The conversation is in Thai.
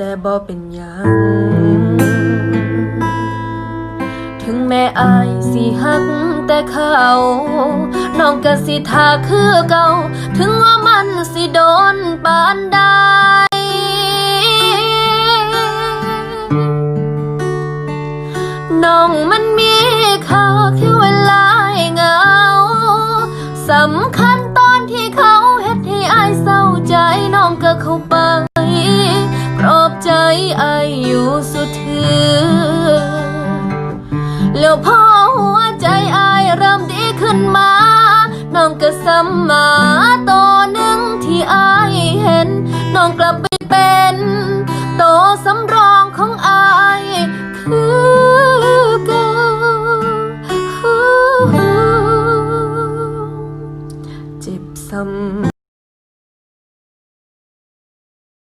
แต่บ่เป็นหยัง ถึงแม่อายสิหักแต่เขา น้องก็สิทาคือเก่า ถึงว่ามันสิโดนปานใดน้องมันมีค่าแค่เวลาเหงาสำคัญ ไออยู่สุดถือ แล้วพอหัวใจไอเริ่มดีขึ้นมา น้องก็สัมมาโตหนึ่งที่ไอเห็น น้องกลับไปเป็นโตัวสำรองของไอคือเก่าเจ็บซ้ำ